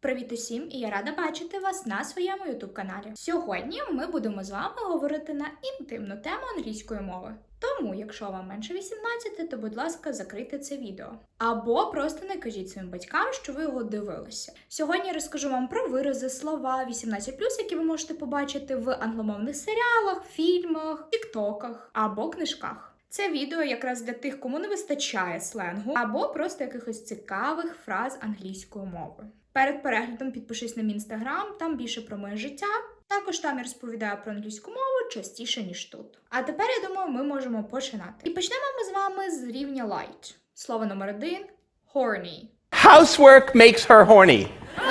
Привіт усім, і я рада бачити вас на своєму youtube каналі. Сьогодні ми будемо з вами говорити на інтимну тему англійської мови. Тому, якщо вам менше 18, то будь ласка, закрийте це відео. Або просто не кажіть своїм батькам, що ви його дивилися. Сьогодні розкажу вам про вирази, слова 18+, які ви можете побачити в англомовних серіалах, фільмах, тіктоках або книжках. Це відео якраз для тих, кому не вистачає сленгу, або просто якихось цікавих фраз англійської мови. Перед переглядом підпишись на мій інстаграм, там більше про моє життя. Також там я розповідаю про англійську мову частіше, ніж тут. А тепер я думаю, ми можемо починати. І почнемо ми з вами з рівня light. Слово номер один horny. Housework makes her horny.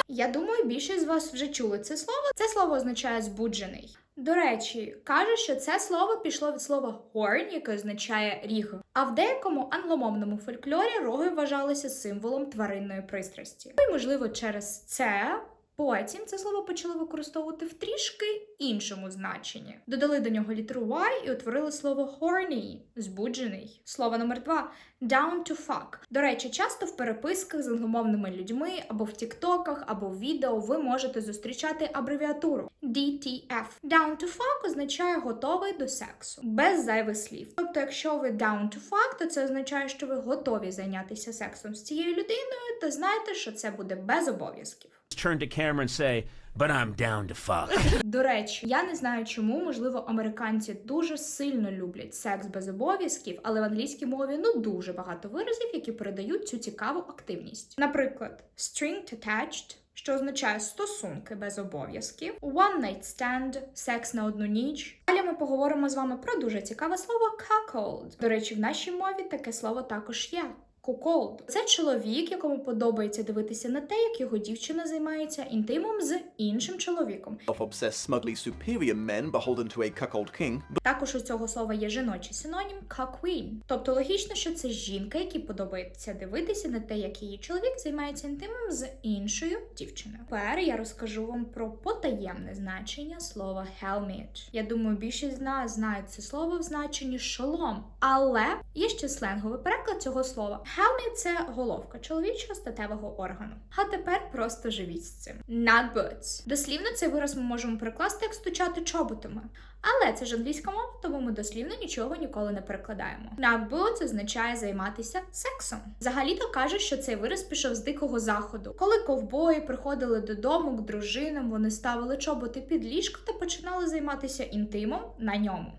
Я думаю, більшість з вас вже чули це слово. Це слово означає збуджений. До речі, кажуть, що це слово пішло від слова horn, яке означає ріг. А в деякому англомовному фольклорі роги вважалися символом тваринної пристрасті. Ну і можливо через це. Потім це слово почали використовувати в трішки іншому значенні. Додали до нього літеру Y і утворили слово horny – збуджений. Слово номер два down to fuck. До речі, часто в переписках з англомовними людьми або в тіктоках, або в відео ви можете зустрічати абревіатуру DTF. Down to fuck означає готовий до сексу, без зайвих слів. Тобто, якщо ви down to fuck, то це означає, що ви готові зайнятися сексом з цією людиною, то знайте, що це буде без обов'язків. Turn to camera and say, but I'm down to fuck. До речі, я не знаю чому, можливо, американці дуже сильно люблять секс без обов'язків, але в англійській мові ну дуже багато виразів, які передають цю цікаву активність. Наприклад, string attached, що означає стосунки без обов'язків, one night stand, секс на одну ніч. Далі ми поговоримо з вами про дуже цікаве слово cuckold. До речі, в нашій мові таке слово також є. Куколд це чоловік, якому подобається дивитися на те, як його дівчина займається інтимом з іншим чоловіком. Men beholden to a cuckold king, Також у цього слова є жіночий синонім «cuck-queen». Тобто логічно, що це жінка, якій подобається дивитися на те, як її чоловік займається інтимом з іншою дівчиною. Тепер я розкажу вам про потаємне значення слова helmet. Я думаю, більшість з нас знають це слово в значенні шолом, але є ще сленговий переклад цього слова. Helmet – це головка чоловічого статевого органу. А тепер просто живіть з цим. Not boots. Дослівно цей вираз ми можемо перекласти як стучати чоботами. Але це ж англійська мова, тому ми дослівно нічого ніколи не перекладаємо. Knock boots означає займатися сексом. Взагалі-то кажуть, що цей вираз пішов з дикого заходу. Коли ковбої приходили додому к дружинам, вони ставили чоботи під ліжко та починали займатися інтимом на ньому.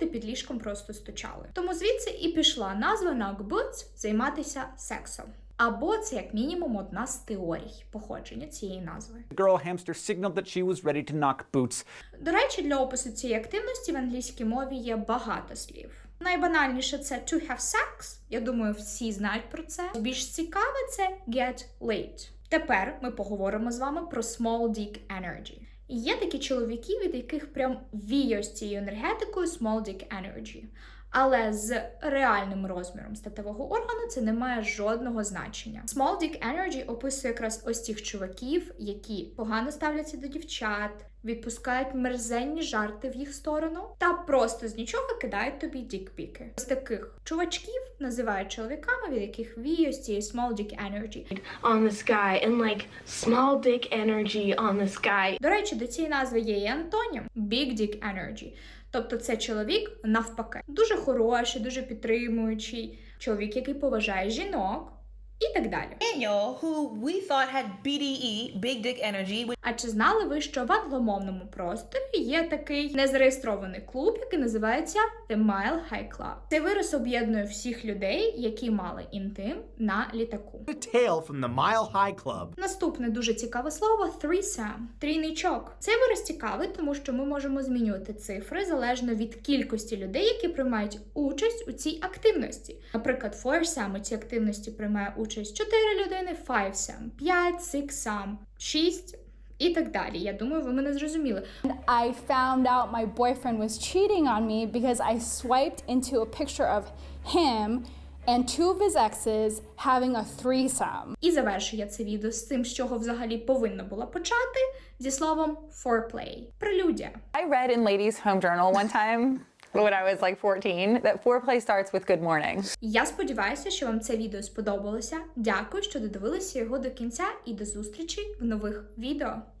Чоботи під ліжком просто стучали. Тому звідси і пішла назва knock boots – займатися сексом. Або це як мінімум одна з теорій походження цієї назви. Girl hamster signaled that she was ready to knock boots. До речі, для опису цієї активності в англійській мові є багато слів. Найбанальніше це to have sex. Я думаю, всі знають про це. Більш цікаве це get laid. Тепер ми поговоримо з вами про small dick energy. Є такі чоловіки, від яких прям віє з цією енергетикою small dick energy. Але з реальним розміром статевого органу це не має жодного значення. Small Dick Energy описує якраз ось цих чуваків, які погано ставляться до дівчат, відпускають мерзенні жарти в їх сторону, та просто з нічого кидають тобі дікпіки. Ось таких чувачків називають чоловіками, від яких віє ось цієї Small Dick Energy. on the sky and like small dick energy on the sky. До речі, до цієї назви є і антонім Big Dick Energy. Тобто це чоловік навпаки, дуже хороший, дуже підтримуючий, чоловік, який поважає жінок і так далі. Daniel, who we thought had BDE, big dick energy, which А чи знали ви, що в англомовному просторі є такий незареєстрований клуб, який називається The Mile High Club? Цей вираз об'єднує всіх людей, які мали інтим на літаку. A tale from the Mile High Club. Наступне дуже цікаве слово threesome – трійничок. Цей вираз цікавий, тому що ми можемо змінювати цифри залежно від кількості людей, які приймають участь у цій активності. Наприклад, foursome у цій активності приймає участь 4 людини, fivesome – 5, sixsome – 6 і так далі. Я думаю, ви мене зрозуміли. I found out my boyfriend was cheating on me because I swiped into a picture of him and two of his exes having a threesome. І завершую я це відео з тим, з чого взагалі повинна була почати, зі словом foreplay – прелюдія. I read in Ladies Home Journal one time when I was like 14 that foreplay starts with good morning. Я сподіваюся, що вам це відео сподобалося. Дякую, що додивилися його до кінця і до зустрічі в нових відео.